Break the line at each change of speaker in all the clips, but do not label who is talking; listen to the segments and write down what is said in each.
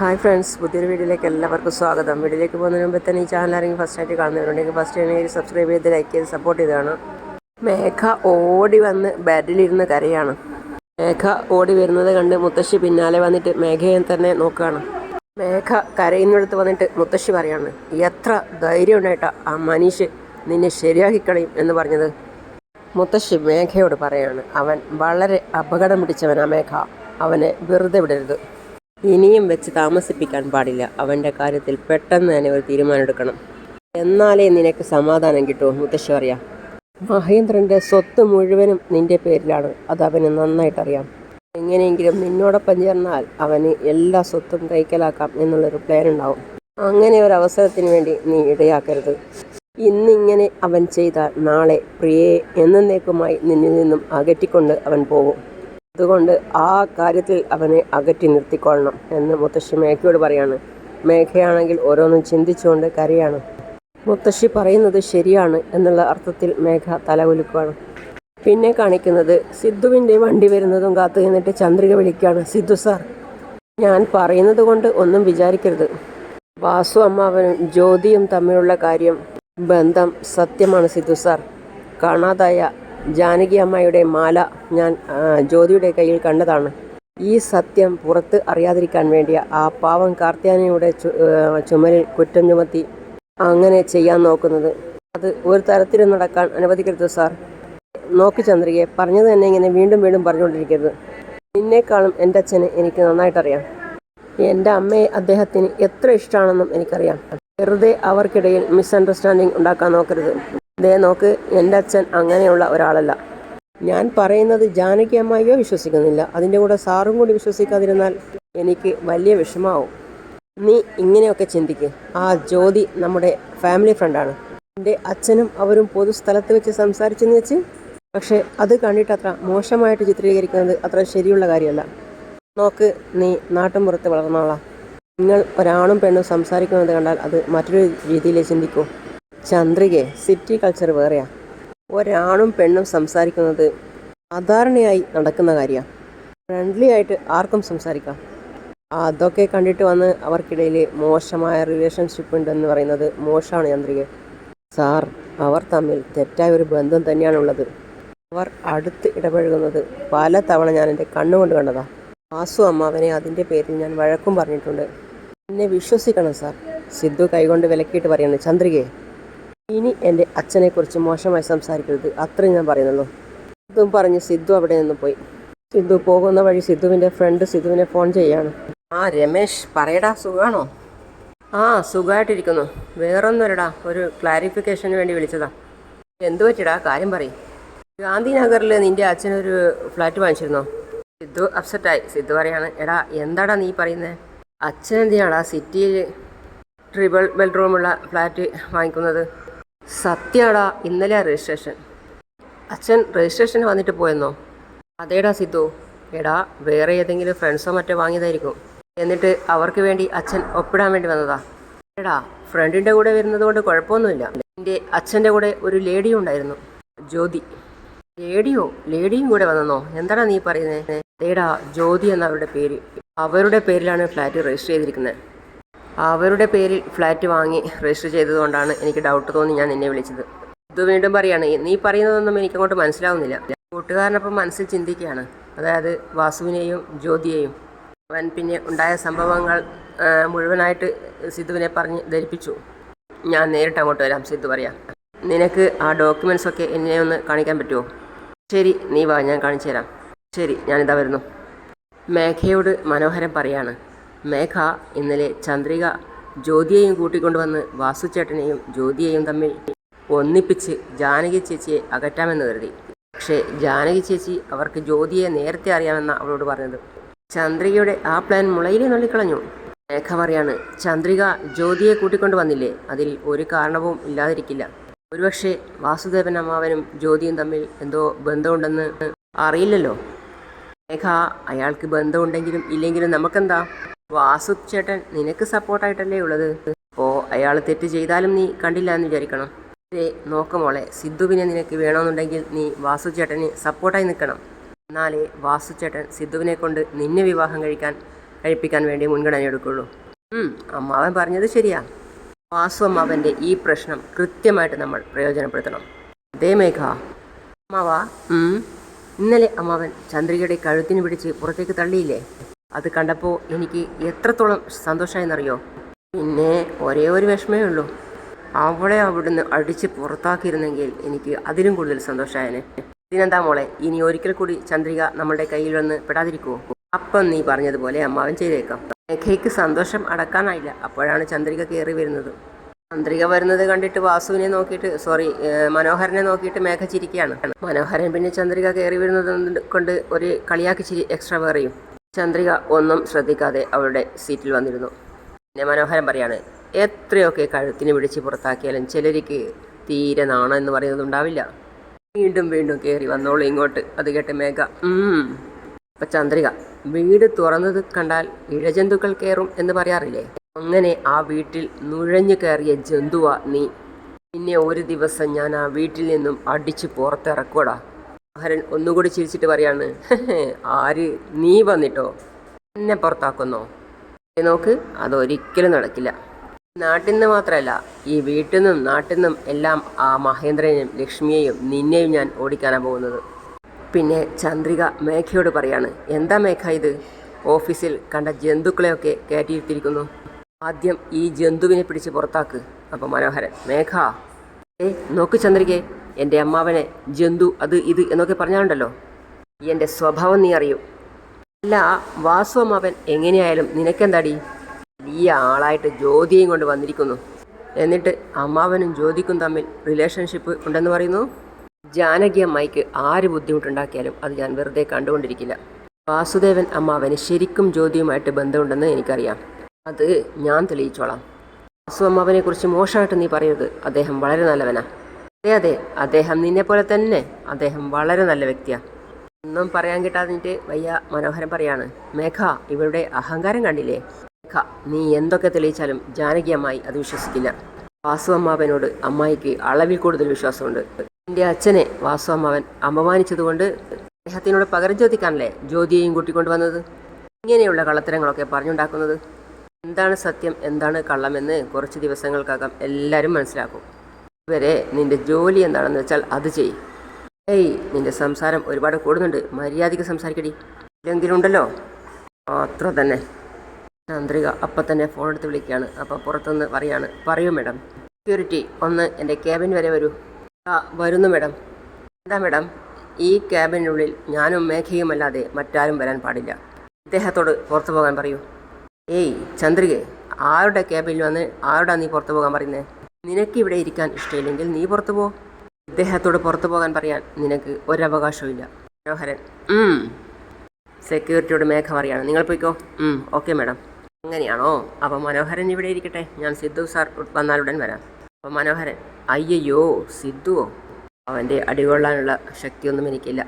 Hi friends പുതിയൊരു വീഡിയോയിലേക്ക് എല്ലാവർക്കും സ്വാഗതം. വീഡിയോയിലേക്ക് പോകുന്നതിന് മുമ്പ് തന്നെ ഈ ചാനൽ ആരെങ്കിലും ഫസ്റ്റ് ആയിട്ട് കാണുന്നവരുണ്ടെങ്കിൽ ഫസ്റ്റ് ആണെങ്കിൽ സബ്സ്ക്രൈബ് ചെയ്ത് ലൈക്ക് ചെയ്ത് സപ്പോർട്ട് ചെയ്താണ് മേഘ ഓടി വന്ന് ബെഡിലിരുന്ന് കരയാണ്. മേഘ ഓടി വരുന്നത് കണ്ട് മുത്തശ്ശി പിന്നാലെ വന്നിട്ട് മേഘയെ തന്നെ നോക്കുകയാണ് മേഘ കരയുന്നിടത്ത് വന്നിട്ട് മുത്തശ്ശി പറയാണ് എത്ര ധൈര്യം ആ മനീഷ് നിന്നെ ശരിയാക്കി കളയും എന്ന് പറഞ്ഞത്. മുത്തശ്ശി മേഘയോട് പറയാണ് അവൻ വളരെ അപകടം പിടിച്ചവനാ മേഘ. അവനെ വെറുതെ വിടരുത്. ഇനിയും വെച്ച് താമസിപ്പിക്കാൻ പാടില്ല. അവന്റെ കാര്യത്തിൽ പെട്ടെന്ന് തന്നെ ഒരു തീരുമാനമെടുക്കണം. എന്നാലേ നിനക്ക് സമാധാനം കിട്ടൂ മുത്തശ്ശി പറയാം. മഹേന്ദ്രന്റെ സ്വത്ത് മുഴുവനും നിന്റെ പേരിലാണ്. അത് അവന് നന്നായിട്ടറിയാം. എങ്ങനെയെങ്കിലും നിന്നോടൊപ്പം ചേർന്നാൽ അവന് എല്ലാ സ്വത്തും കൈക്കലാക്കാം എന്നുള്ളൊരു പ്ലാൻ ഉണ്ടാവും. അങ്ങനെ ഒരു അവസരത്തിന് വേണ്ടി നീ ഇടയാക്കരുത്. ഇന്നിങ്ങനെ അവൻ ചെയ്താൽ നാളെ പ്രിയയെ എന്നേക്കുമായി നിന്നിൽ നിന്നും അകറ്റിക്കൊണ്ട് അവൻ പോകും. അതുകൊണ്ട് ആ കാര്യത്തിൽ അവനെ അകറ്റി നിർത്തിക്കൊള്ളണം എന്ന് മുത്തശ്ശി മേഘയോട് പറയാണ്. മേഘയാണെങ്കിൽ ഓരോന്നും ചിന്തിച്ചുകൊണ്ട് കരയാണ്. മുത്തശ്ശി പറയുന്നത് ശരിയാണ് എന്നുള്ള അർത്ഥത്തിൽ മേഘ തലകുലുക്കുകയാണ് പിന്നെ കാണിക്കുന്നത് സിദ്ധുവിന്റെ വണ്ടി വരുന്നതും കാത്തു നിന്നിട്ട് ചന്ദ്രിക വിളിക്കുകയാണ് സിദ്ധു സാർ ഞാൻ പറയുന്നത് കൊണ്ട് ഒന്നും വിചാരിക്കരുത്. വാസു അമ്മാവനും ജ്യോതിയും തമ്മിലുള്ള കാര്യം ബന്ധം സത്യമാണ് സിദ്ധു സാർ. കാണാതായ ജാനകി അമ്മയുടെ മാല ഞാൻ ജ്യോതിയുടെ കയ്യിൽ കണ്ടതാണ്. ഈ സത്യം പുറത്ത് അറിയാതിരിക്കാൻ വേണ്ടിയ ആ പാവം കാർത്യാനിയുടെ ചുമലിൽ കുറ്റം ചുമത്തി അങ്ങനെ ചെയ്യാൻ നോക്കുന്നത്. അത് ഒരു തരത്തിലും നടക്കാൻ അനുവദിക്കരുത് സാർ. നോക്കി ചന്ദ്രികയെ പറഞ്ഞത് തന്നെ ഇങ്ങനെ വീണ്ടും വീണ്ടും പറഞ്ഞുകൊണ്ടിരിക്കരുത്. നിന്നേക്കാളും എന്റെ അച്ഛനെ എനിക്ക് നന്നായിട്ടറിയാം. എന്റെ അമ്മയെ അദ്ദേഹത്തിന് എത്ര ഇഷ്ടമാണെന്നും എനിക്കറിയാം. വെറുതെ അവർക്കിടയിൽ മിസ്അണ്ടർസ്റ്റാൻഡിങ് ഉണ്ടാക്കാൻ നോക്കരുത്. ദേ നോക്ക് എന്റെ അച്ഛൻ അങ്ങനെയുള്ള ഒരാളല്ല. ഞാൻ പറയുന്നത് ജാനകി അമ്മായിയോ വിശ്വസിക്കുന്നില്ല. അതിന്റെ കൂടെ സാറും കൂടി വിശ്വസിക്കാതിരുന്നാൽ എനിക്ക് വലിയ വിഷമാവും നീ ഇങ്ങനെയൊക്കെ ചിന്തിക്ക്. ആ ജ്യോതി നമ്മുടെ ഫാമിലി ഫ്രണ്ടാണ്. എന്റെ അച്ഛനും അവരും പൊതുസ്ഥലത്ത് വെച്ച് സംസാരിച്ചെന്ന് വെച്ച് പക്ഷേ അത് കണ്ടിട്ട് അത്ര മോശമായിട്ട് ചിത്രീകരിക്കുന്നത് അത്ര ശരിയുള്ള കാര്യമല്ല. നോക്ക് നീ നാട്ടിൻപുറത്ത് വളർന്നോളാം നിങ്ങൾ ഒരാണും പെണ്ണും സംസാരിക്കുന്നത് കണ്ടാൽ അത് മറ്റൊരു രീതിയിൽ ചിന്തിക്കൂ. ചന്ദ്രികെ സിറ്റി കൾച്ചർ വേറെയാ. ഒരാണും പെണ്ണും സംസാരിക്കുന്നത് സാധാരണയായി നടക്കുന്ന കാര്യമാണ് ഫ്രണ്ട്ലി ആയിട്ട് ആർക്കും സംസാരിക്കാം. അതൊക്കെ കണ്ടിട്ട് വന്ന് അവർക്കിടയിൽ മോശമായ റിലേഷൻഷിപ്പ് ഉണ്ടെന്ന് പറയുന്നത് മോശമാണ് ചന്ദ്രിക. സാർ അവർ തമ്മിൽ തെറ്റായ ഒരു ബന്ധം തന്നെയാണുള്ളത് അവർ അടുത്ത് ഇടപഴകുന്നത് പല തവണ ഞാൻ എന്റെ കണ്ണുകൊണ്ട് കണ്ടതാ. വാസു അമ്മാവനെ അതിന്റെ പേരിൽ ഞാൻ വഴക്കും പറഞ്ഞിട്ടുണ്ട്. എന്നെ വിശ്വസിക്കണം സാർ സിദ്ധു കൈകൊണ്ട് വിലക്കിയിട്ട് പറയുന്നു ചന്ദ്രികയെ ഇനി എന്റെ അച്ഛനെക്കുറിച്ച് മോശമായി സംസാരിക്കരുത്. അത്രയും ഞാൻ പറയുന്നുള്ളൂ. ഇതും പറഞ്ഞ് സിദ്ധു അവിടെ നിന്ന് പോയി. സിദ്ധു പോകുന്ന വഴി സിദ്ധുവിന്റെ ഫ്രണ്ട് സിദ്ധുവിനെ ഫോൺ ചെയ്യാണ്. ആ രമേശ് പറയടാ സുഖമാണോ ആ സുഖമായിട്ടിരിക്കുന്നു വേറൊന്നുമല്ലടാ ഒരു ക്ലാരിഫിക്കേഷന് വേണ്ടി വിളിച്ചതാ. എന്തു പറ്റിടാ കാര്യം പറയും. ഗാന്ധിനഗറിൽ നിന്റെ അച്ഛനൊരു ഫ്ലാറ്റ് വാങ്ങിച്ചിരുന്നോ? സിദ്ധു അപ്സെറ്റായി സിദ്ധു പറയാണ് എടാ എന്താടാ നീ പറയുന്നത് അച്ഛൻ എന്തിനാടാ സിറ്റിയിൽ ട്രിപ്പിൾ ബെഡ്റൂമുള്ള ഫ്ലാറ്റ് വാങ്ങിക്കുന്നത്? സത്യമാടാ ഇന്നലെ രജിസ്ട്രേഷൻ. അച്ഛൻ രജിസ്ട്രേഷൻ വന്നിട്ട് പോയെന്നോ? അതേടാ സിദ്ധു. എടാ വേറെ ഏതെങ്കിലും ഫ്രണ്ട്സോ മറ്റോ വാങ്ങിയതായിരിക്കും. എന്നിട്ട് അവർക്ക് വേണ്ടി അച്ഛൻ ഒപ്പിടാൻ വേണ്ടി വന്നതാ. എടാ ഫ്രണ്ടിന്റെ കൂടെ വരുന്നത് കൊണ്ട് കുഴപ്പമൊന്നുമില്ല. എന്റെ അച്ഛന്റെ കൂടെ ഒരു ലേഡിയും ഉണ്ടായിരുന്നു. ജ്യോതി. ലേഡിയോ? ലേഡിയും കൂടെ വന്നെന്നോ? എന്താടാ നീ പറയുന്നത് ഏടാ ജ്യോതി എന്നവരുടെ പേര്. അവരുടെ പേരിലാണ് ഫ്ലാറ്റ് രജിസ്റ്റർ ചെയ്തിരിക്കുന്നത് അവരുടെ പേരിൽ ഫ്ലാറ്റ് വാങ്ങി രജിസ്റ്റർ ചെയ്തതുകൊണ്ടാണ് എനിക്ക് ഡൗട്ട് തോന്നി ഞാൻ നിന്നെ വിളിച്ചത്. ഇത് വീണ്ടും പറയാണ് നീ പറയുന്നതൊന്നും എനിക്കങ്ങോട്ട് മനസ്സിലാവുന്നില്ല. കൂട്ടുകാരനൊപ്പം മനസ്സിൽ ചിന്തിക്കുകയാണ്. അതായത് വാസുവിനെയും ജ്യോതിയെയും അവൻ പിന്നെ ഉണ്ടായ സംഭവങ്ങൾ മുഴുവനായിട്ട് സിദ്ധുവിനെ പറഞ്ഞ് ധരിപ്പിച്ചു. ഞാൻ നേരിട്ട് അങ്ങോട്ട് വരാം സിദ്ധു പറയാം. നിനക്ക് ആ ഡോക്യുമെൻസ് ഒക്കെ എന്നെ ഒന്ന് കാണിക്കാൻ പറ്റുമോ ശരി നീ വാ ഞാൻ കാണിച്ചു തരാം. ശരി ഞാനിതാ വരുന്നു. മേഘയോട് മനോഹരം പറയാണ് മേഘ ഇന്നലെ ചന്ദ്രിക ജ്യോതിയെയും കൂട്ടിക്കൊണ്ടുവന്ന് വാസുചേട്ടനെയും ജ്യോതിയെയും തമ്മിൽ ഒന്നിപ്പിച്ച് ജാനകി ചേച്ചിയെ അകറ്റാമെന്ന് കരുതി. പക്ഷേ ജാനകി ചേച്ചി അവർക്ക് ജ്യോതിയെ നേരത്തെ അറിയാമെന്ന അവളോട് പറഞ്ഞത്. ചന്ദ്രികയുടെ ആ പ്ലാൻ മുളയിലെ നുള്ളിക്കളഞ്ഞു മേഘ പറയാണ് ചന്ദ്രിക ജ്യോതിയെ കൂട്ടിക്കൊണ്ടു വന്നില്ലേ? അതിൽ ഒരു കാരണവും ഇല്ലാതിരിക്കില്ല. ഒരുപക്ഷെ വാസുദേവൻ അമ്മാവനും ജ്യോതിയും തമ്മിൽ എന്തോ ബന്ധമുണ്ടെന്ന് അറിയില്ലല്ലോ. മേഘ അയാൾക്ക് ബന്ധമുണ്ടെങ്കിലും ഇല്ലെങ്കിലും നമുക്കെന്താ? വാസു ചേട്ടൻ നിനക്ക് സപ്പോർട്ടായിട്ടല്ലേ ഉള്ളത്? അപ്പോൾ അയാൾ തെറ്റ് ചെയ്താലും നീ കണ്ടില്ല എന്ന് വിചാരിക്കണം. നോക്ക് മോളെ സിദ്ധുവിനെ നിനക്ക് വേണമെന്നുണ്ടെങ്കിൽ നീ വാസു ചേട്ടന് സപ്പോർട്ടായി നിൽക്കണം. എന്നാലേ വാസു ചേട്ടൻ സിദ്ധുവിനെ കൊണ്ട് നിന്നെ വിവാഹം കഴിക്കാൻ കഴിപ്പിക്കാൻ വേണ്ടി മുൻഗണന എടുക്കുള്ളൂ. അമ്മാവൻ പറഞ്ഞത് ശരിയാ. വാസു അമ്മാവന്റെ ഈ പ്രശ്നം കൃത്യമായിട്ട് നമ്മൾ പ്രയോജനപ്പെടുത്തണം. അതേ മേഘ. അമ്മാവാ ഇന്നലെ അമ്മാവൻ ചന്ദ്രികയുടെ കഴുത്തിന് പിടിച്ച് പുറത്തേക്ക് തള്ളിയില്ലേ? അത് കണ്ടപ്പോൾ എനിക്ക് എത്രത്തോളം സന്തോഷമായെന്നറിയോ പിന്നെ ഒരേ ഒരു വിഷമേ ഉള്ളൂ. അവളെ അവിടുന്ന് അടിച്ച് പുറത്താക്കിയിരുന്നെങ്കിൽ എനിക്ക് അതിലും കൂടുതൽ സന്തോഷമായനെ ഇതിനെന്താ മോളെ ഇനി ഒരിക്കൽ കൂടി ചന്ദ്രിക നമ്മളുടെ കയ്യിൽ വന്ന് പെടാതിരിക്കുമോ അപ്പം നീ പറഞ്ഞതുപോലെ അമ്മാവൻ ചെയ്തേക്കാം. മേഘയ്ക്ക് സന്തോഷം അടക്കാനായില്ല. അപ്പോഴാണ് ചന്ദ്രിക കയറി വരുന്നത്. ചന്ദ്രിക വരുന്നത് കണ്ടിട്ട് വാസുവിനെ നോക്കിയിട്ട് സോറി മനോഹരനെ നോക്കിയിട്ട് മേഘ ചിരിക്കുകയാണ്. മനോഹരൻ പിന്നെ ചന്ദ്രിക കയറി വരുന്നത് കൊണ്ട് ഒരു കളിയാക്കി ചിരി എക്സ്ട്രാ വേറെയും. ചന്ദ്രിക ഒന്നും ശ്രദ്ധിക്കാതെ അവളുടെ സീറ്റിൽ വന്നിരുന്നു. പിന്നെ മനോഹരം പറയാണ് എത്രയൊക്കെ കഴുത്തിന് പിടിച്ച് പുറത്താക്കിയാലും ചിലർക്ക് തീരെ നാണം എന്ന് പറയുന്നത് ഉണ്ടാവില്ല. വീണ്ടും വീണ്ടും കയറി വന്നോളൂ ഇങ്ങോട്ട്. അത് കേട്ട് മേഘ അപ്പം ചന്ദ്രിക വീട് തുറന്നത് കണ്ടാൽ ഇഴജന്തുക്കൾ കയറും എന്ന് പറയാറില്ലേ? അങ്ങനെ ആ വീട്ടിൽ നുഴഞ്ഞു കയറിയ ജന്തുവാ നീ. പിന്നെ ഒരു ദിവസം ഞാൻ ആ വീട്ടിൽ നിന്നും അടിച്ചു പുറത്തിറക്കൂടാ ഹരൻ ഒന്നുകൂടി ചിരിച്ചിട്ട് പറയാണ് ആര് നീ വന്നിട്ടോ? എന്നെ പുറത്താക്കുന്നോ? നോക്ക് അതൊരിക്കലും നടക്കില്ല. നാട്ടിൽ നിന്ന് മാത്രമല്ല ഈ വീട്ടിൽ നിന്നും നാട്ടിൽ നിന്നും എല്ലാം ആ മഹേന്ദ്രനെയും ലക്ഷ്മിയെയും നിന്നെയും ഞാൻ ഓടിക്കാനാണ് പോകുന്നത്. പിന്നെ ചന്ദ്രിക മേഘയോട് പറയാണ് എന്താ മേഘ ഇത്? ഓഫീസിൽ കണ്ട ജന്തുക്കളെയൊക്കെ കയറ്റിയിട്ടിരിക്കുന്നു. ആദ്യം ഈ ജന്തുവിനെ പിടിച്ച് പുറത്താക്ക്. അപ്പോൾ മനോഹരൻ മേഘ. ഏ നോക്ക് ചന്ദ്രികെ എന്റെ അമ്മാവനെ ജന്തു അത് ഇത് എന്നൊക്കെ പറഞ്ഞാലുണ്ടല്ലോ. എന്റെ സ്വഭാവം നീ അറിയൂ. അല്ല വാസു അമ്മാവൻ എങ്ങനെയായാലും നിനക്കെന്താടി? വലിയ ആളായിട്ട് ജ്യോതിയും കൊണ്ട് വന്നിരിക്കുന്നു. എന്നിട്ട് അമ്മാവനും ജ്യോതിക്കും തമ്മിൽ റിലേഷൻഷിപ്പ് ഉണ്ടെന്ന് പറയുന്നു? ജാനകി അമ്മായിക്ക് ആര് ബുദ്ധിമുട്ടുണ്ടാക്കിയാലും അത് ഞാൻ വെറുതെ കണ്ടുകൊണ്ടിരിക്കില്ല. വാസുദേവൻ അമ്മാവന് ശരിക്കും ജ്യോതിയുമായിട്ട് ബന്ധമുണ്ടെന്ന് എനിക്കറിയാം. അത് ഞാൻ തെളിയിച്ചോളാം. വാസു അമ്മാവനെക്കുറിച്ച് മോശമായിട്ട് നീ പറയരുത്. അദ്ദേഹം വളരെ നല്ലവനാ. അതെ അതെ. അദ്ദേഹം നിന്നെ പോലെ തന്നെ. അദ്ദേഹം വളരെ നല്ല വ്യക്തിയാണ് ഒന്നും പറയാൻ കിട്ടാതിട്ട് വയ്യ മനോഹരൻ പറയാണ്. മേഘ ഇവരുടെ അഹങ്കാരം കണ്ടില്ലേ? മേഘ നീ എന്തൊക്കെ തെളിയിച്ചാലും ജാനകി അമ്മായി അത് വിശ്വസിക്കില്ല. വാസു അമ്മാവനോട് അമ്മായിക്ക് അളവിൽ കൂടുതൽ വിശ്വാസമുണ്ട്. എന്റെ അച്ഛനെ വാസു അമ്മാവൻ അപമാനിച്ചതുകൊണ്ട് അദ്ദേഹത്തിനോട് പകരം ചോദിക്കാനല്ലേ ജ്യോതിയെയും കൂട്ടിക്കൊണ്ട് വന്നത്? ഇങ്ങനെയുള്ള കള്ളത്തരങ്ങളൊക്കെ പറഞ്ഞുണ്ടാക്കുന്നത്. എന്താണ് സത്യം എന്താണ് കള്ളമെന്ന് കുറച്ച് ദിവസങ്ങൾക്കകം എല്ലാവരും മനസ്സിലാക്കും. ഇവരെ നിന്റെ ജോലി എന്താണെന്ന് വെച്ചാൽ അത് ചെയ് ഏയ് നിന്റെ സംസാരം ഒരുപാട് കൂടുന്നുണ്ട്. മര്യാദയ്ക്ക് സംസാരിക്കടി. ഉണ്ടല്ലോ അത്ര തന്നെ. ചന്ദ്രിക അപ്പം തന്നെ ഫോൺ എടുത്ത് വിളിക്കുകയാണ്. അപ്പോൾ പുറത്തുനിന്ന് പറയാണ്. പറയൂ മേഡം സെക്യൂരിറ്റി ഒന്ന് എന്റെ ക്യാബിൻ വരെ വരൂ. ആ വരുന്നു മേഡം എന്താ മേഡം ഈ ക്യാബിനുള്ളിൽ ഞാനും മേഘയുമല്ലാതെ മറ്റാരും വരാൻ പാടില്ല. ഇദ്ദേഹത്തോട് പുറത്തു പോകാൻ പറയൂ. ഏയ് ചന്ദ്രികെ ആരുടെ ക്യാബിൽ വന്ന് ആരുടെ നീ പുറത്തു പോകാൻ പറയുന്നത് നിനക്ക് ഇവിടെ ഇരിക്കാൻ ഇഷ്ടമില്ലെങ്കിൽ നീ പുറത്തു പോ. ഇദ്ദേഹത്തോട് പുറത്തു പോകാൻ പറയാൻ നിനക്ക് ഒരവകാശവും ഇല്ല മനോഹരൻ. സെക്യൂരിറ്റിയോട് മേഘ പറയാണ് നിങ്ങൾ പോയിക്കോ. Okay madam. അങ്ങനെയാണോ? അപ്പോൾ മനോഹരൻ ഇവിടെ ഇരിക്കട്ടെ. ഞാൻ സിദ്ധു സാർ വന്നാലുടൻ വരാം. അപ്പോൾ മനോഹരൻ അയ്യയ്യോ സിദ്ധുവോ? അവന്റെ അടികൊള്ളാനുള്ള ശക്തിയൊന്നും എനിക്കില്ല.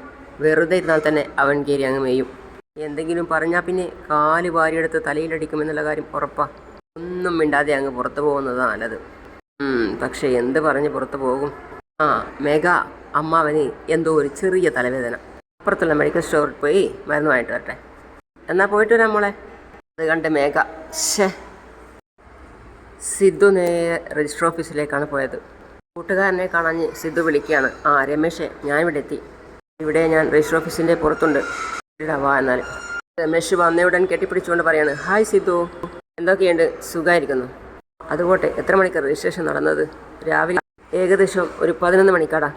വെറുതെ ഇരുന്നാൽ തന്നെ അവൻ കയറി അങ്ങ് മേയും. എന്തെങ്കിലും പറഞ്ഞാൽ പിന്നെ കാൽ വാരിയെടുത്ത് തലയിലടിക്കുമെന്നുള്ള കാര്യം ഉറപ്പാ. ഒന്നും മിണ്ടാതെ അങ്ങ് പുറത്തു പോകുന്നതാണ് നല്ലത്. പക്ഷേ എന്ത് പറഞ്ഞ് പുറത്തു പോകും? ആ മേഘ അമ്മാവന് എന്തോ ഒരു ചെറിയ തലവേദന. അപ്പുറത്തുള്ള മെഡിക്കൽ സ്റ്റോറിൽ പോയി മരുന്നുമായിട്ട് വരട്ടെ. എന്നാൽ പോയിട്ട് വരാം മോളെ. അത് കണ്ട് മേഘ ഷേ സിദ്ധു നേരെ രജിസ്റ്റർ ഓഫീസിലേക്കാണ് പോയത്. കൂട്ടുകാരനെ കാണാഞ്ഞ് സിദ്ധു വിളിക്കുകയാണ്. ആ രമേശേ ഞാൻ ഇവിടെ എത്തി. ഇവിടെ ഞാൻ രജിസ്റ്റർ ഓഫീസിന്റെ പുറത്തുണ്ട്. ഇടാ വാ എന്നാൽ രമേശ് വന്നയുടൻ കെട്ടിപ്പിടിച്ചുകൊണ്ട് പറയാണ് ഹായ് സിദ്ധു. എന്തൊക്കെയുണ്ട്? സുഖമായിരിക്കുന്നു അതുപോട്ടെ എത്ര മണിക്കാണ് രജിസ്ട്രേഷൻ നടന്നത്? രാവിലെ ഏകദേശം ഒരു പതിനൊന്ന് മണിക്കാടാ.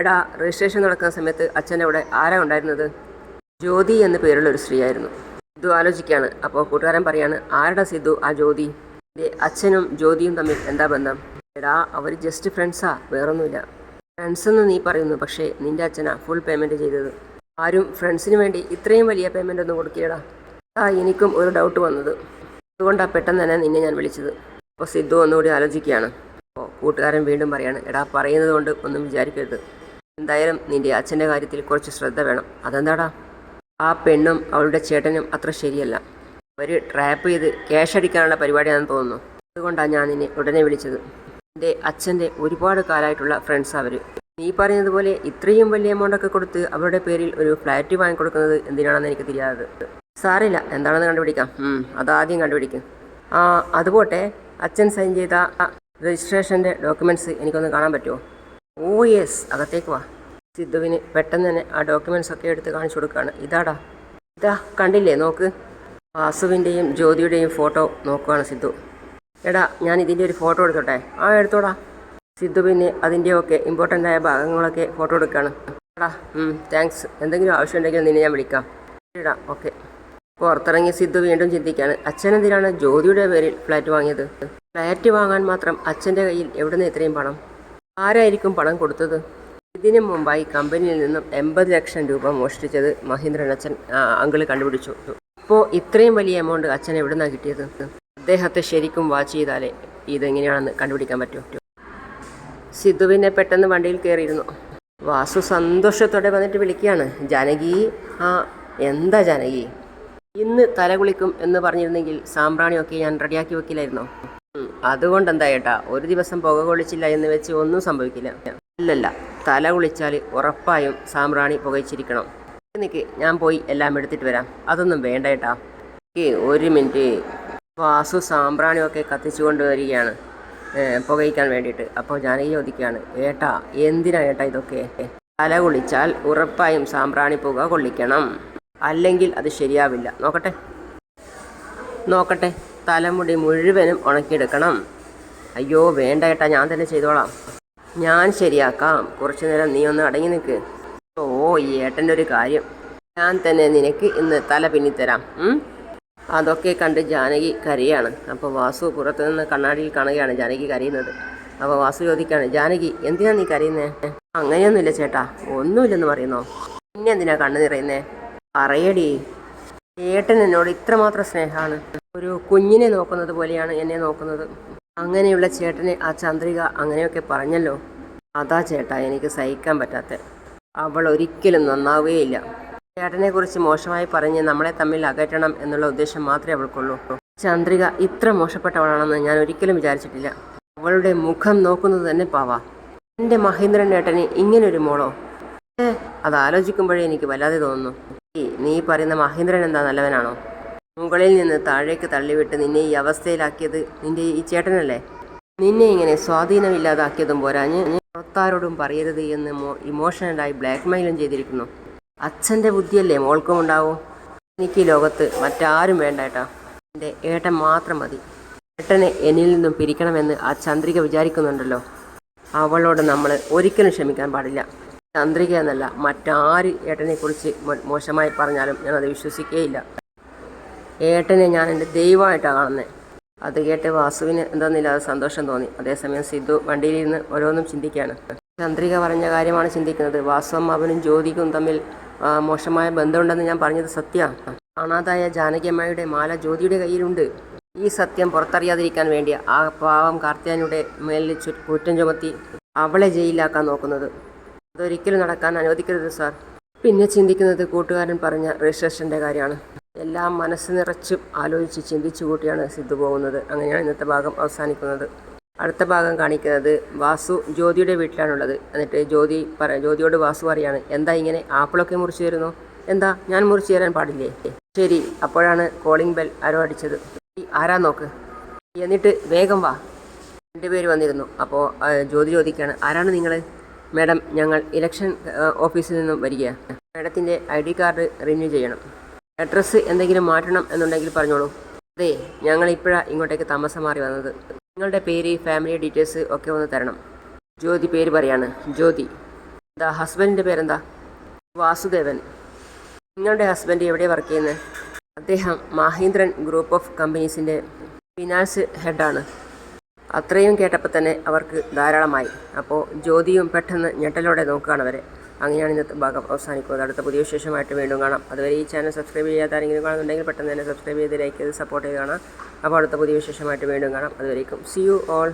എടാ രജിസ്ട്രേഷൻ നടക്കുന്ന സമയത്ത് അച്ഛന്റെ അവിടെ ആരാ ഉണ്ടായിരുന്നത്? ജ്യോതി എന്ന പേരുള്ള ഒരു സ്ത്രീയായിരുന്നു. സിദ്ധു ആലോചിക്കുകയാണ്. അപ്പോൾ കൂട്ടുകാരൻ പറയാണ് ആരുടെ സിദ്ധു ആ ജ്യോതി? അച്ഛനും ജ്യോതിയും തമ്മിൽ എന്താ ബന്ധം? എടാ അവർ ജസ്റ്റ് ഫ്രണ്ട്സാ വേറൊന്നുമില്ല. ഫ്രണ്ട്സ് എന്ന് നീ പറയുന്നു പക്ഷേ നിന്റെ അച്ഛനാ ഫുൾ പേയ്മെന്റ് ചെയ്തത്. ആരും ഫ്രണ്ട്സിന് വേണ്ടി ഇത്രയും വലിയ പേയ്മെന്റ് ഒന്നും കൊടുക്കില്ലടാ. ആ എനിക്കും ഒരു ഡൗട്ട് വന്നത്. അതുകൊണ്ടാണ് പെട്ടെന്ന് തന്നെ നിന്നെ ഞാൻ വിളിച്ചത്. അപ്പോൾ സിദ്ധു ഒന്നുകൂടി ആലോചിക്കുകയാണ്. അപ്പോൾ കൂട്ടുകാരൻ വീണ്ടും പറയാണ് എടാ പറയുന്നത് കൊണ്ട് ഒന്നും വിചാരിക്കരുത്. എന്തായാലും നിന്റെ അച്ഛന്റെ കാര്യത്തിൽ കുറച്ച് ശ്രദ്ധ വേണം. അതെന്താടാ? ആ പെണ്ണും അവളുടെ ചേട്ടനും അത്ര ശരിയല്ല. അവർ ട്രാപ്പ് ചെയ്ത് ക്യാഷ് അടിക്കാനുള്ള പരിപാടിയാണെന്ന് തോന്നുന്നു. അതുകൊണ്ടാണ് ഞാൻ നിന്നെ ഉടനെ വിളിച്ചത്. എന്റെ അച്ഛന്റെ ഒരുപാട് കാലമായിട്ടുള്ള ഫ്രണ്ട്സ് അവർ നീ പറയുന്നത് പോലെ ഇത്രയും വലിയ എമൗണ്ട് ഒക്കെ കൊടുത്ത് അവരുടെ പേരിൽ ഒരു ഫ്ലാറ്റ് വാങ്ങിക്കൊടുക്കുന്നത് എന്തിനാണെന്ന് എനിക്ക് തിരിയാതെ സാറില്ല. എന്താണെന്ന് കണ്ടുപിടിക്കാം. അതാദ്യം കണ്ടുപിടിക്കും. ആ അതുപോട്ടെ. അച്ഛൻ സൈൻ ചെയ്ത രജിസ്ട്രേഷന്റെ ഡോക്യുമെന്റ്സ് എനിക്കൊന്ന് കാണാൻ പറ്റുമോ ഓ യെസ് അകത്തേക്ക് വാ. സിദ്ധുവിന് പെട്ടെന്ന് തന്നെ ആ ഡോക്യുമെന്റ്സ് ഒക്കെ എടുത്ത് കാണിച്ചു കൊടുക്കുകയാണ് ഇതാടാ. ഇതാ കണ്ടില്ലേ? നോക്ക്. വാസുവിന്റെയും ജ്യോതിയുടെയും ഫോട്ടോ നോക്കുകയാണ് സിദ്ധു. എടാ ഞാൻ ഇതിന്റെ ഒരു ഫോട്ടോ എടുത്തോട്ടെ? ആ എടുത്തോടാ. സിദ്ധു പിന്നെ അതിന്റെയൊക്കെ ഇമ്പോർട്ടന്റ് ആയ ഭാഗങ്ങളൊക്കെ ഫോട്ടോ എടുക്കുകയാണ് എടാ താങ്ക്സ് എന്തെങ്കിലും ആവശ്യമുണ്ടെങ്കിൽ നിന്നെ ഞാൻ വിളിക്കാം. ശരിടാ ഓക്കെ പുറത്തിറങ്ങി സിദ്ധു വീണ്ടും ചിന്തിക്കുകയാണ് അച്ഛൻ എന്തിനാണ് ജ്യോതിയുടെ പേരിൽ ഫ്ലാറ്റ് വാങ്ങിയത്? ഫ്ലാറ്റ് വാങ്ങാൻ മാത്രം അച്ഛന്റെ കയ്യിൽ എവിടെ നിന്ന് ഇത്രയും പണം? ആരായിരിക്കും പണം കൊടുത്തത്? ഇതിനു മുമ്പായി കമ്പനിയിൽ നിന്നും എൺപത് ലക്ഷം രൂപ മോഷ്ടിച്ചത് മഹേന്ദ്രൻ അച്ഛൻ അങ്കിൾ കണ്ടുപിടിച്ചു. ഇപ്പോൾ ഇത്രയും വലിയ എമൗണ്ട് അച്ഛൻ എവിടെ നിന്നാണ് കിട്ടിയത്? അദ്ദേഹത്തെ ശരിക്കും വാച്ച് ചെയ്താലേ ഇതെങ്ങനെയാണെന്ന് കണ്ടുപിടിക്കാൻ പറ്റൂ. സിദ്ധുവിനെ പെട്ടെന്ന് വണ്ടിയിൽ കയറിയിരുന്നു. വാസു സന്തോഷത്തോടെ വന്നിട്ട് വിളിക്കുകയാണ് ജാനകി ആ എന്താ ജാനകി? ഇന്ന് തലകുളിക്കും എന്ന് പറഞ്ഞിരുന്നെങ്കിൽ സാമ്പ്രാണിയൊക്കെ ഞാൻ റെഡിയാക്കി വെക്കില്ലായിരുന്നോ? അതുകൊണ്ട് എന്താ ഏട്ടാ ഒരു ദിവസം പുക കൊള്ളിച്ചില്ല എന്ന് വെച്ച് ഒന്നും സംഭവിക്കില്ല. അല്ലല്ല തല കുളിച്ചാൽ ഉറപ്പായും സാമ്പ്രാണി പുകയിച്ചിരിക്കണം. എനിക്ക് ഞാൻ പോയി എല്ലാം എടുത്തിട്ട് വരാം. അതൊന്നും വേണ്ട ഏട്ടാ ഒരു മിനിറ്റ്. വാസു സാമ്പ്രാണിയൊക്കെ കത്തിച്ചുകൊണ്ട് വരികയാണ്. പുകയിക്കാൻ വേണ്ടിയിട്ട്. അപ്പോൾ ഞാൻ ഈ ചോദിക്കുകയാണ് ഏട്ടാ എന്തിനാ ഏട്ടാ ഇതൊക്കെ? തല കുളിച്ചാൽ ഉറപ്പായും സാമ്പ്രാണി പുക കൊള്ളിക്കണം. അല്ലെങ്കിൽ അത് ശരിയാവില്ല. നോക്കട്ടെ. നോക്കട്ടെ. തലമുടി മുഴുവനും ഉണക്കിയെടുക്കണം. അയ്യോ വേണ്ട ഏട്ടാ ഞാൻ തന്നെ ചെയ്തോളാം. ഞാൻ ശരിയാക്കാം. കുറച്ചു നേരം നീ ഒന്ന് അടങ്ങി നിൽക്ക്. ഓ ഈ ഏട്ടന്റെ ഒരു കാര്യം. ഞാൻ തന്നെ നിനക്ക് ഇന്ന് തല പിന്നിത്തരാം? അതൊക്കെ കണ്ട് ജാനകി കരയാണ്. അപ്പോൾ വാസു പുറത്തു നിന്ന് കണ്ണാടിയിൽ കാണുകയാണ് ജാനകി കരയുന്നത്. അപ്പോൾ വാസു ചോദിക്കുകയാണ് ജാനകി എന്തിനാ നീ കരയുന്നേ? അങ്ങനെയൊന്നുമില്ല ചേട്ടാ. ഒന്നുമില്ലെന്ന് പറയുന്നോ. പിന്നെ എന്തിനാ കണ്ണു നിറയുന്നേ? പറയടി. ഏട്ടൻ എന്നോട് ഇത്രമാത്രം സ്നേഹമാണ്. ഒരു കുഞ്ഞിനെ നോക്കുന്നത് പോലെയാണ് എന്നെ നോക്കുന്നത്. അങ്ങനെയുള്ള ചേട്ടനെ ആ ചന്ദ്രിക അങ്ങനെയൊക്കെ പറഞ്ഞല്ലോ. അതാ ചേട്ടാ എനിക്ക് സഹിക്കാൻ പറ്റാത്ത. അവൾ ഒരിക്കലും നന്നാവുകയില്ല. ചേട്ടനെക്കുറിച്ച് മോശമായി പറഞ്ഞ് നമ്മളെ തമ്മിൽ അകറ്റണം എന്നുള്ള ഉദ്ദേശം മാത്രമേ അവൾക്കുള്ളൂ. ചന്ദ്രിക ഇത്ര മോശപ്പെട്ടവളാണെന്ന് ഞാൻ ഒരിക്കലും വിചാരിച്ചിട്ടില്ല. അവളുടെ മുഖം നോക്കുന്നത് തന്നെ പാവാ. എന്റെ മഹേന്ദ്രൻ ഏട്ടന് ഇങ്ങനൊരു മോളോ? ഏ, അത് ആലോചിക്കുമ്പോഴേ എനിക്ക് വല്ലാതെ തോന്നുന്നു. നീ പറയുന്ന മഹേന്ദ്രൻ എന്താ നല്ലവനാണോ? മുകളിൽ നിന്ന് താഴേക്ക് തള്ളിവിട്ട് നിന്നെ ഈ അവസ്ഥയിലാക്കിയത് നിന്റെ ഈ ചേട്ടനല്ലേ? നിന്നെ ഇങ്ങനെ സ്വാധീനമില്ലാതാക്കിയതും പോരാഞ്ഞ് പുറത്താരോടും പറയരുത് എന്ന് ഇമോഷണലായി ബ്ലാക്ക്മെയിലും ചെയ്തിരിക്കുന്നു. അച്ഛന്റെ ബുദ്ധിയല്ലേ മോൾക്കും ഉണ്ടാവൂ? എനിക്ക് ഈ ലോകത്ത് മറ്റാരും വേണ്ട ഏട്ടാ. എന്റെ ഏട്ടൻ മാത്രം മതി. ഏട്ടനെ എന്നിൽ നിന്നും പിരിക്കണമെന്ന് ആ ചന്ദ്രിക വിചാരിക്കുന്നുണ്ടല്ലോ. അവളോട് നമ്മൾ ഒരിക്കലും ക്ഷമിക്കാൻ പാടില്ല. ചന്ദ്രിക എന്നല്ല മറ്റാര് ഏട്ടനെ കുറിച്ച് മോശമായി പറഞ്ഞാലും ഞാൻ ഞാനത് വിശ്വസിക്കുകയില്ല ഏട്ടനെ ഞാൻ എന്റെ ദൈവമായിട്ടാണ് കാണുന്നത് അത് കേട്ട് വാസുവിന് എന്താന്നില്ലാതെ സന്തോഷം തോന്നി. അതേസമയം സിദ്ധു വണ്ടിയിലിരുന്ന് ഓരോന്നും ചിന്തിക്കുകയാണ് ചന്ദ്രിക പറഞ്ഞ കാര്യമാണ് ചിന്തിക്കുന്നത്. വാസുവും അവനും ജ്യോതിക്കും തമ്മിൽ മോശമായ ബന്ധമുണ്ടെന്ന് ഞാൻ പറഞ്ഞത് സത്യമാണ് കാണാതായ ജാനകിയമ്മയുടെ മാല ജ്യോതിയുടെ കയ്യിലുണ്ട്. ഈ സത്യം പുറത്തറിയാതിരിക്കാൻ വേണ്ടി ആ പാവം കാർത്തിയാനിയുടെ മേലിൽ കുറ്റം ചുമത്തി അവളെ ജയിലിലാക്കാൻ നോക്കുന്നത്. അതൊരിക്കലും നടക്കാൻ അനുവദിക്കരുത് സാർ. പിന്നെ ചിന്തിക്കുന്നത് കൂട്ടുകാരൻ പറഞ്ഞ രജിസ്ട്രേഷന്റെ കാര്യമാണ്. എല്ലാം മനസ്സ് നിറച്ചും ആലോചിച്ച് ചിന്തിച്ചു കൂട്ടിയാണ് സിദ്ധു പോകുന്നത്. അങ്ങനെയാണ് ഇന്നത്തെ ഭാഗം അവസാനിക്കുന്നത്. അടുത്ത ഭാഗം കാണിക്കുന്നത് വാസു ജ്യോതിയുടെ വീട്ടിലാണുള്ളത്. എന്നിട്ട് ജ്യോതി പറ ജ്യോതിയോട് വാസു പറയാണ് എന്താ ഇങ്ങനെ ആപ്പിളൊക്കെ മുറിച്ചു തരുന്നു? എന്താ ഞാൻ മുറിച്ചു തരാൻ പാടില്ലേ? ശരി അപ്പോഴാണ് കോളിംഗ് ബെൽ ആരോ അടിച്ചത്. ആരാ നോക്ക്? എന്നിട്ട് വേഗം വാ. രണ്ടുപേര് വന്നിരുന്നു. അപ്പോൾ ജ്യോതി ചോദിക്കുകയാണ് ആരാണ് നിങ്ങൾ മാഡം ഞങ്ങൾ ഇലക്ഷൻ ഓഫീസിൽ നിന്നും വരികയാണ് മാഡത്തിന്റെ ഐ ഡി കാർഡ് റിന്യൂ ചെയ്യണം. അഡ്രസ്സ് എന്തെങ്കിലും മാറ്റണം എന്നുണ്ടെങ്കിൽ പറഞ്ഞോളൂ. അതെ ഞങ്ങൾ ഇപ്പോഴാണ് ഇങ്ങോട്ടേക്ക് താമസം മാറി വന്നത്. നിങ്ങളുടെ പേര് ഫാമിലി ഡീറ്റെയിൽസ് ഒക്കെ ഒന്ന് തരണം. ജ്യോതി പേര് പറയാണ്. ജ്യോതി. എന്താ ഹസ്ബൻഡിന്റെ പേരെന്താ? വാസുദേവൻ. നിങ്ങളുടെ ഹസ്ബൻഡ് എവിടെ വർക്ക് ചെയ്യുന്നത്? അദ്ദേഹം മഹീന്ദ്രൻ ഗ്രൂപ്പ് ഓഫ് കമ്പനീസിന്റെ ഫിനാൻസ് ഹെഡാണ്. അത്രയും കേട്ടപ്പോൾ തന്നെ അവർക്ക് ധാരാളമായി. അപ്പോൾ ജ്യോതിയും പെട്ടെന്ന് ഞെട്ടലോടെ നോക്കുകയാണ് അവരെ. അങ്ങനെയാണ് ഇന്നത്തെ ഭാഗം അവസാനിക്കുന്നത്. അടുത്ത പുതിയ വിശേഷമായിട്ട് വീണ്ടും കാണാം. അതുവരെ ഈ ചാനൽ സബ്സ്ക്രൈബ് ചെയ്യാത്ത ആരെങ്കിലും കാണുന്നുണ്ടെങ്കിൽ പെട്ടെന്ന് തന്നെ സബ്സ്ക്രൈബ് ചെയ്ത് ലൈക്ക് ചെയ്ത് സപ്പോർട്ട് ചെയ്ത് കാണാം അപ്പോൾ അടുത്ത പുതിയ വിശേഷമായിട്ട് വീണ്ടും കാണാം. അതുവരേക്കും സി യു ഓൾ